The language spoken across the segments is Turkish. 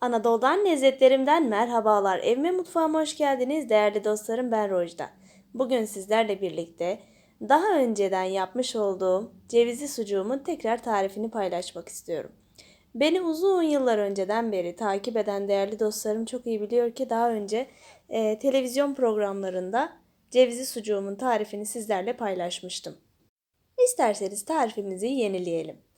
Anadolu'dan lezzetlerimden merhabalar. Evime mutfağıma hoş geldiniz değerli dostlarım ben Rojda. Bugün sizlerle birlikte daha önceden yapmış olduğum cevizli sucuğumun tekrar tarifini paylaşmak istiyorum. Beni uzun yıllar önceden beri takip eden değerli dostlarım çok iyi biliyor ki daha önce e, televizyon programlarında cevizli sucuğumun tarifini sizlerle paylaşmıştım. İsterseniz tarifimizi yenileyelim.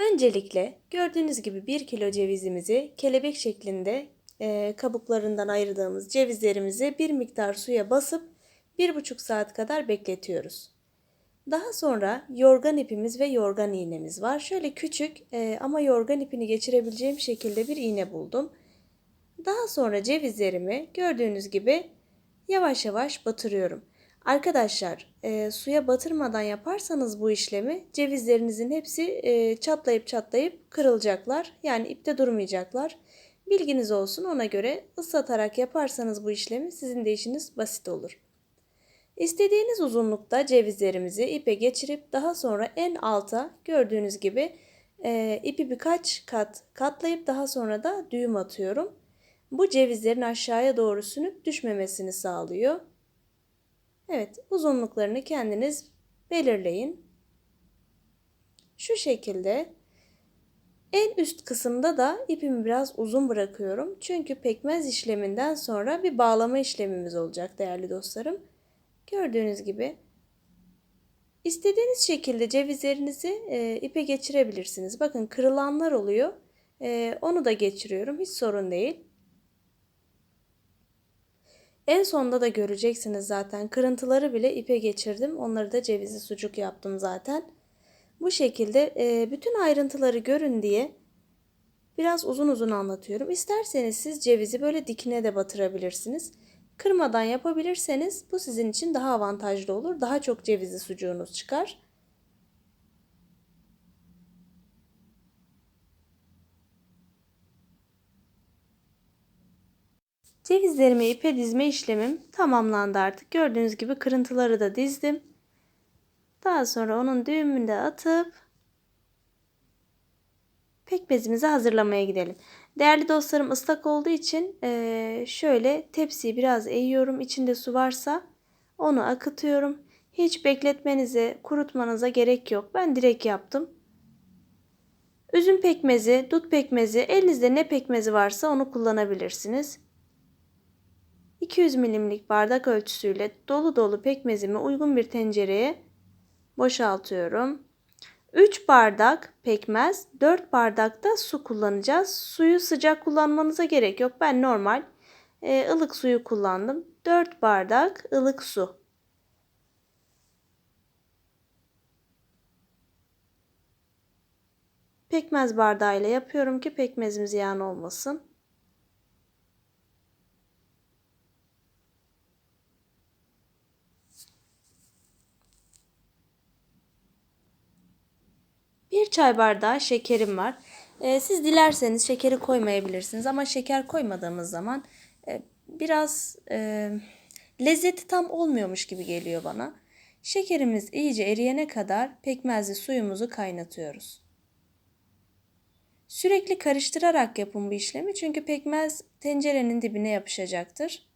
Öncelikle gördüğünüz gibi 1 kilo cevizimizi kelebek şeklinde e, kabuklarından ayırdığımız cevizlerimizi bir miktar suya basıp 1,5 saat kadar bekletiyoruz. Daha sonra yorgan ipimiz ve yorgan iğnemiz var. Şöyle küçük e, ama yorgan ipini geçirebileceğim şekilde bir iğne buldum. Daha sonra cevizlerimi gördüğünüz gibi yavaş yavaş batırıyorum. Arkadaşlar e, suya batırmadan yaparsanız bu işlemi cevizlerinizin hepsi e, çatlayıp çatlayıp kırılacaklar. Yani ipte durmayacaklar. Bilginiz olsun ona göre ıslatarak yaparsanız bu işlemi sizin de işiniz basit olur. İstediğiniz uzunlukta cevizlerimizi ipe geçirip daha sonra en alta gördüğünüz gibi e, ipi birkaç kat katlayıp daha sonra da düğüm atıyorum. Bu cevizlerin aşağıya doğru sünüp düşmemesini sağlıyor. Evet, uzunluklarını kendiniz belirleyin. Şu şekilde en üst kısımda da ipimi biraz uzun bırakıyorum. Çünkü pekmez işleminden sonra bir bağlama işlemimiz olacak değerli dostlarım. Gördüğünüz gibi istediğiniz şekilde cevizlerinizi e, ipe geçirebilirsiniz. Bakın kırılanlar oluyor. E, onu da geçiriyorum. Hiç sorun değil. En sonda da göreceksiniz zaten. Kırıntıları bile ipe geçirdim. Onları da cevizli sucuk yaptım zaten. Bu şekilde e, bütün ayrıntıları görün diye biraz uzun uzun anlatıyorum. İsterseniz siz cevizi böyle dikine de batırabilirsiniz. Kırmadan yapabilirseniz bu sizin için daha avantajlı olur. Daha çok cevizli sucuğunuz çıkar. Cevizlerimi ipe dizme işlemim tamamlandı artık. Gördüğünüz gibi kırıntıları da dizdim. Daha sonra onun düğümünü de atıp pekmezimizi hazırlamaya gidelim. Değerli dostlarım ıslak olduğu için şöyle tepsiyi biraz eğiyorum. İçinde su varsa onu akıtıyorum. Hiç bekletmenize, kurutmanıza gerek yok. Ben direkt yaptım. Üzüm pekmezi, dut pekmezi, elinizde ne pekmezi varsa onu kullanabilirsiniz. 200 milimlik bardak ölçüsüyle dolu dolu pekmezimi uygun bir tencereye boşaltıyorum. 3 bardak pekmez, 4 bardak da su kullanacağız. Suyu sıcak kullanmanıza gerek yok. Ben normal e, ılık suyu kullandım. 4 bardak ılık su. Pekmez bardağıyla yapıyorum ki pekmezimiz ziyan olmasın. Bir çay bardağı şekerim var. Ee, siz dilerseniz şekeri koymayabilirsiniz ama şeker koymadığımız zaman e, biraz e, lezzeti tam olmuyormuş gibi geliyor bana. Şekerimiz iyice eriyene kadar pekmezli suyumuzu kaynatıyoruz. Sürekli karıştırarak yapın bu işlemi çünkü pekmez tencerenin dibine yapışacaktır.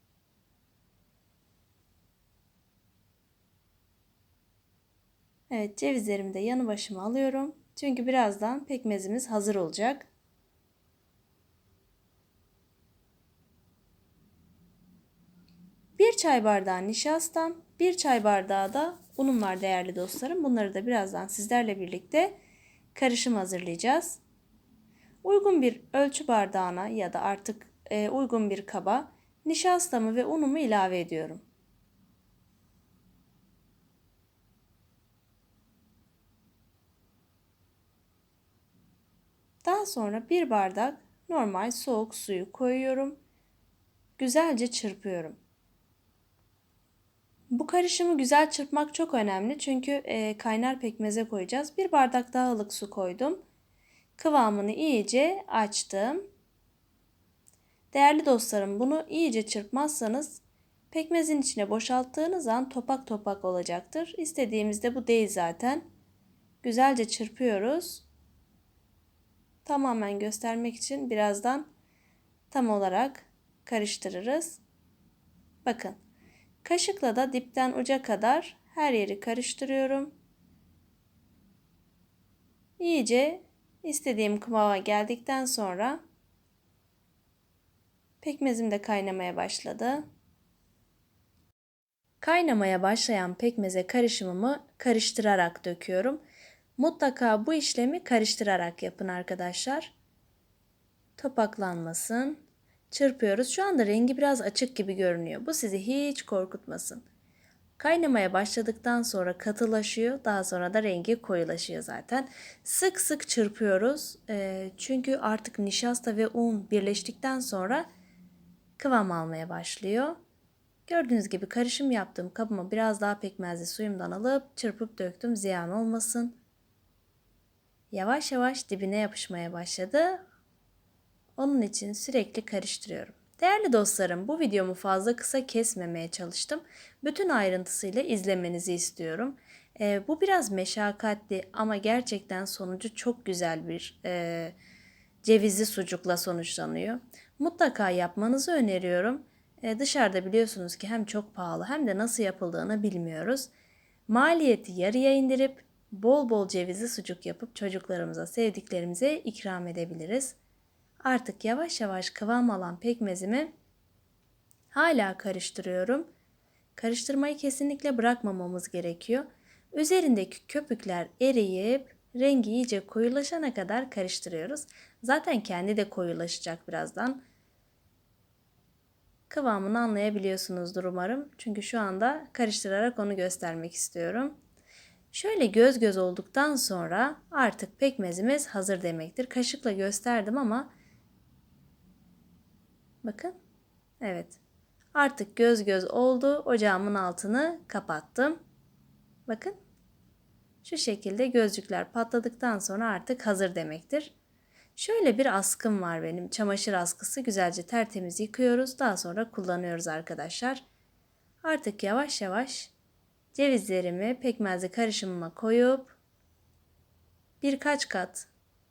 Evet cevizlerimi de yanı başıma alıyorum. Çünkü birazdan pekmezimiz hazır olacak. Bir çay bardağı nişastam, bir çay bardağı da unum var değerli dostlarım. Bunları da birazdan sizlerle birlikte karışım hazırlayacağız. Uygun bir ölçü bardağına ya da artık e, uygun bir kaba nişastamı ve unumu ilave ediyorum. Daha sonra bir bardak normal soğuk suyu koyuyorum. Güzelce çırpıyorum. Bu karışımı güzel çırpmak çok önemli çünkü e, kaynar pekmeze koyacağız. Bir bardak daha ılık su koydum. Kıvamını iyice açtım. Değerli dostlarım bunu iyice çırpmazsanız pekmezin içine boşalttığınız an topak topak olacaktır. İstediğimiz de bu değil zaten. Güzelce çırpıyoruz tamamen göstermek için birazdan tam olarak karıştırırız. Bakın. Kaşıkla da dipten uca kadar her yeri karıştırıyorum. İyice istediğim kıvama geldikten sonra pekmezim de kaynamaya başladı. Kaynamaya başlayan pekmeze karışımımı karıştırarak döküyorum. Mutlaka bu işlemi karıştırarak yapın arkadaşlar. Topaklanmasın. Çırpıyoruz. Şu anda rengi biraz açık gibi görünüyor. Bu sizi hiç korkutmasın. Kaynamaya başladıktan sonra katılaşıyor. Daha sonra da rengi koyulaşıyor zaten. Sık sık çırpıyoruz. E, çünkü artık nişasta ve un birleştikten sonra kıvam almaya başlıyor. Gördüğünüz gibi karışım yaptığım kabıma biraz daha pekmezli suyumdan alıp çırpıp döktüm ziyan olmasın. Yavaş yavaş dibine yapışmaya başladı. Onun için sürekli karıştırıyorum. Değerli dostlarım bu videomu fazla kısa kesmemeye çalıştım. Bütün ayrıntısıyla izlemenizi istiyorum. E, bu biraz meşakkatli ama gerçekten sonucu çok güzel bir e, cevizli sucukla sonuçlanıyor. Mutlaka yapmanızı öneriyorum. E, dışarıda biliyorsunuz ki hem çok pahalı hem de nasıl yapıldığını bilmiyoruz. Maliyeti yarıya indirip bol bol cevizli sucuk yapıp çocuklarımıza, sevdiklerimize ikram edebiliriz. Artık yavaş yavaş kıvam alan pekmezimi hala karıştırıyorum. Karıştırmayı kesinlikle bırakmamamız gerekiyor. Üzerindeki köpükler eriyip rengi iyice koyulaşana kadar karıştırıyoruz. Zaten kendi de koyulaşacak birazdan. Kıvamını anlayabiliyorsunuzdur umarım. Çünkü şu anda karıştırarak onu göstermek istiyorum. Şöyle göz göz olduktan sonra artık pekmezimiz hazır demektir. Kaşıkla gösterdim ama bakın. Evet. Artık göz göz oldu. Ocağımın altını kapattım. Bakın. Şu şekilde gözcükler patladıktan sonra artık hazır demektir. Şöyle bir askım var benim. Çamaşır askısı. Güzelce tertemiz yıkıyoruz. Daha sonra kullanıyoruz arkadaşlar. Artık yavaş yavaş cevizlerimi pekmezli karışımıma koyup birkaç kat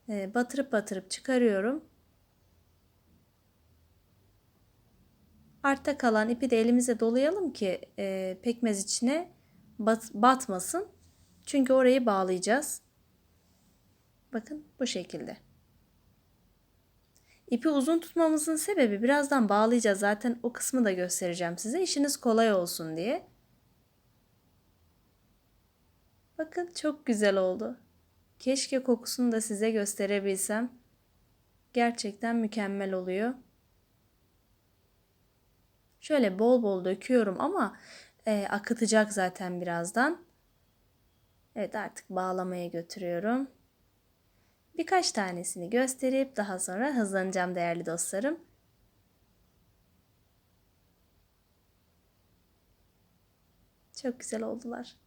e, batırıp batırıp çıkarıyorum. Artta kalan ipi de elimize dolayalım ki e, pekmez içine bat, batmasın. Çünkü orayı bağlayacağız. Bakın bu şekilde. İpi uzun tutmamızın sebebi birazdan bağlayacağız. Zaten o kısmı da göstereceğim size. İşiniz kolay olsun diye. Bakın çok güzel oldu. Keşke kokusunu da size gösterebilsem. Gerçekten mükemmel oluyor. Şöyle bol bol döküyorum ama e, akıtacak zaten birazdan. Evet artık bağlamaya götürüyorum. Birkaç tanesini gösterip daha sonra hızlanacağım değerli dostlarım. Çok güzel oldular.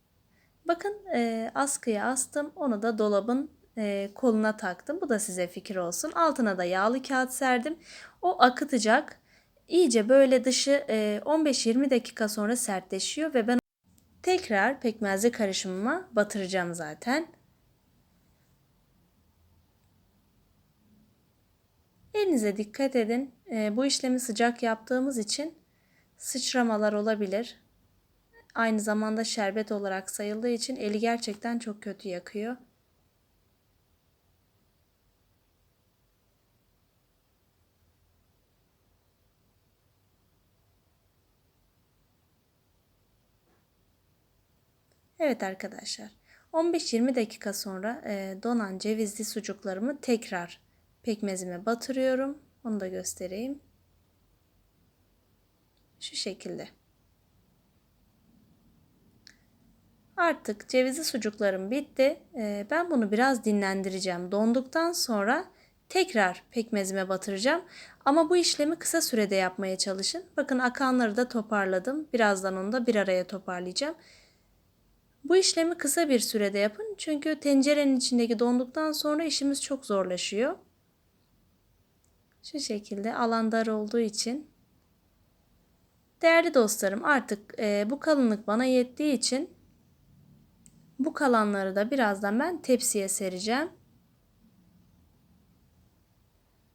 Bakın e, askıya astım. Onu da dolabın e, koluna taktım. Bu da size fikir olsun. Altına da yağlı kağıt serdim. O akıtacak. İyice böyle dışı e, 15-20 dakika sonra sertleşiyor ve ben tekrar pekmezli karışımıma batıracağım zaten. Elinize dikkat edin. E, bu işlemi sıcak yaptığımız için sıçramalar olabilir. Aynı zamanda şerbet olarak sayıldığı için eli gerçekten çok kötü yakıyor. Evet arkadaşlar 15-20 dakika sonra e, donan cevizli sucuklarımı tekrar pekmezime batırıyorum. Onu da göstereyim. Şu şekilde. Artık cevizli sucuklarım bitti. Ee, ben bunu biraz dinlendireceğim. Donduktan sonra tekrar pekmezime batıracağım. Ama bu işlemi kısa sürede yapmaya çalışın. Bakın akanları da toparladım. Birazdan onu da bir araya toparlayacağım. Bu işlemi kısa bir sürede yapın. Çünkü tencerenin içindeki donduktan sonra işimiz çok zorlaşıyor. Şu şekilde alan dar olduğu için. Değerli dostlarım artık e, bu kalınlık bana yettiği için bu kalanları da birazdan ben tepsiye sereceğim.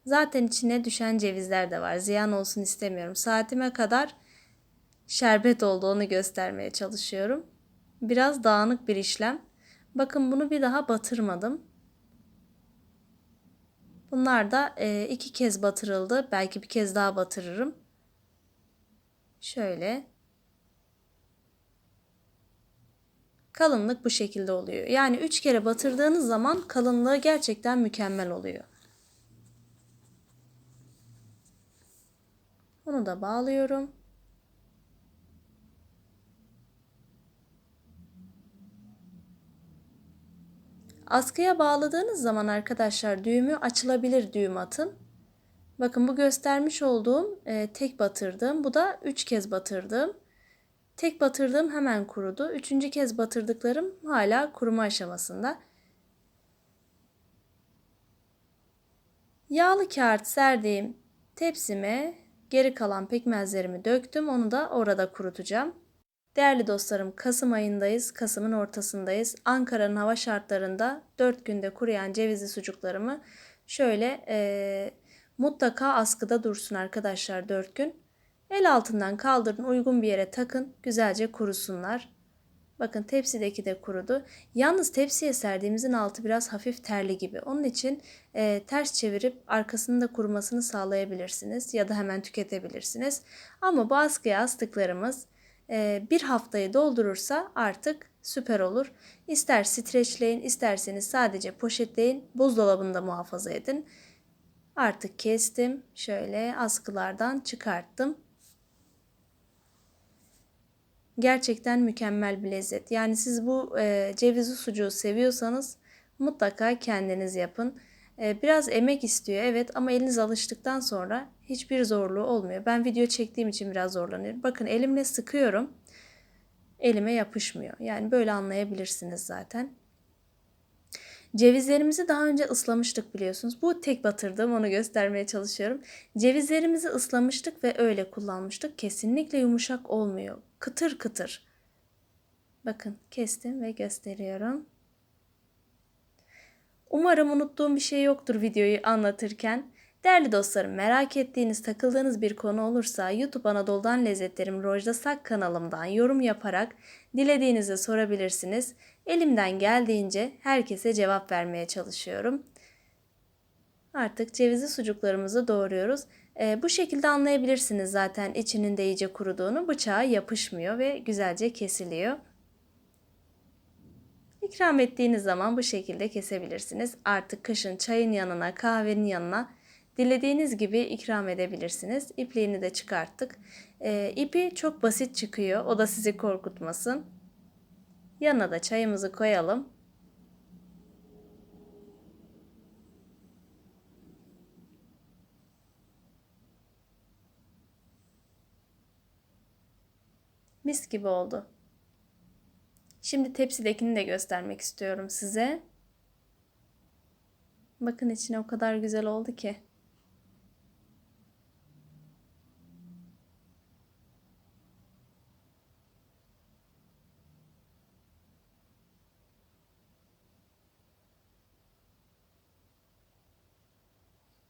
Zaten içine düşen cevizler de var. Ziyan olsun istemiyorum. Saatime kadar şerbet oldu onu göstermeye çalışıyorum. Biraz dağınık bir işlem. Bakın bunu bir daha batırmadım. Bunlar da e, iki kez batırıldı. Belki bir kez daha batırırım. Şöyle. Kalınlık bu şekilde oluyor. Yani üç kere batırdığınız zaman kalınlığı gerçekten mükemmel oluyor. Bunu da bağlıyorum. Askıya bağladığınız zaman arkadaşlar düğümü açılabilir düğüm atın. Bakın bu göstermiş olduğum e, tek batırdığım. Bu da 3 kez batırdığım. Tek batırdığım hemen kurudu. Üçüncü kez batırdıklarım hala kuruma aşamasında. Yağlı kağıt serdiğim tepsime geri kalan pekmezlerimi döktüm. Onu da orada kurutacağım. Değerli dostlarım Kasım ayındayız. Kasım'ın ortasındayız. Ankara'nın hava şartlarında 4 günde kuruyan cevizli sucuklarımı şöyle e, mutlaka askıda dursun arkadaşlar 4 gün. El altından kaldırın uygun bir yere takın güzelce kurusunlar. Bakın tepsideki de kurudu. Yalnız tepsiye serdiğimizin altı biraz hafif terli gibi. Onun için e, ters çevirip arkasını da kurumasını sağlayabilirsiniz ya da hemen tüketebilirsiniz. Ama bu askıya astıklarımız e, bir haftayı doldurursa artık süper olur. İster streçleyin isterseniz sadece poşetleyin buzdolabında muhafaza edin. Artık kestim. Şöyle askılardan çıkarttım. Gerçekten mükemmel bir lezzet. Yani siz bu e, cevizli sucuğu seviyorsanız mutlaka kendiniz yapın. E, biraz emek istiyor evet ama eliniz alıştıktan sonra hiçbir zorluğu olmuyor. Ben video çektiğim için biraz zorlanıyorum. Bakın elimle sıkıyorum. Elime yapışmıyor. Yani böyle anlayabilirsiniz zaten. Cevizlerimizi daha önce ıslamıştık biliyorsunuz. Bu tek batırdığım onu göstermeye çalışıyorum. Cevizlerimizi ıslamıştık ve öyle kullanmıştık. Kesinlikle yumuşak olmuyor. Kıtır kıtır. Bakın kestim ve gösteriyorum. Umarım unuttuğum bir şey yoktur videoyu anlatırken. Değerli dostlarım merak ettiğiniz, takıldığınız bir konu olursa YouTube Anadolu'dan Lezzetlerim Rojda Sak kanalımdan yorum yaparak dilediğinizi sorabilirsiniz. Elimden geldiğince herkese cevap vermeye çalışıyorum. Artık cevizli sucuklarımızı doğruyoruz. E, bu şekilde anlayabilirsiniz zaten içinin de iyice kuruduğunu. Bıçağa yapışmıyor ve güzelce kesiliyor. İkram ettiğiniz zaman bu şekilde kesebilirsiniz. Artık kışın çayın yanına, kahvenin yanına dilediğiniz gibi ikram edebilirsiniz. İpliğini de çıkarttık. E, ipi çok basit çıkıyor. O da sizi korkutmasın. Yanına da çayımızı koyalım. Mis gibi oldu. Şimdi tepsidekini de göstermek istiyorum size. Bakın içine o kadar güzel oldu ki.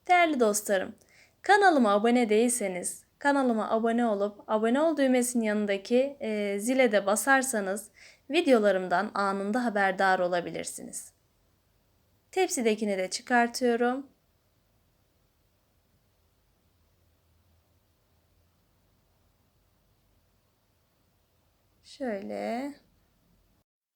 Değerli dostlarım, kanalıma abone değilseniz kanalıma abone olup abone ol düğmesinin yanındaki e, zile de basarsanız videolarımdan anında haberdar olabilirsiniz. Tepsidekini de çıkartıyorum. Şöyle.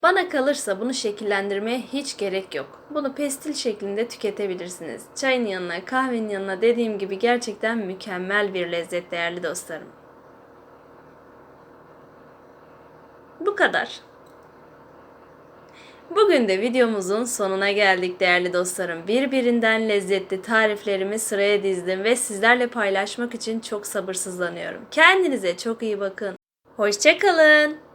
Bana kalırsa bunu şekillendirmeye hiç gerek yok. Bunu pestil şeklinde tüketebilirsiniz. Çayın yanına, kahvenin yanına dediğim gibi gerçekten mükemmel bir lezzet değerli dostlarım. Bu kadar. Bugün de videomuzun sonuna geldik değerli dostlarım. Birbirinden lezzetli tariflerimi sıraya dizdim ve sizlerle paylaşmak için çok sabırsızlanıyorum. Kendinize çok iyi bakın. Hoşçakalın.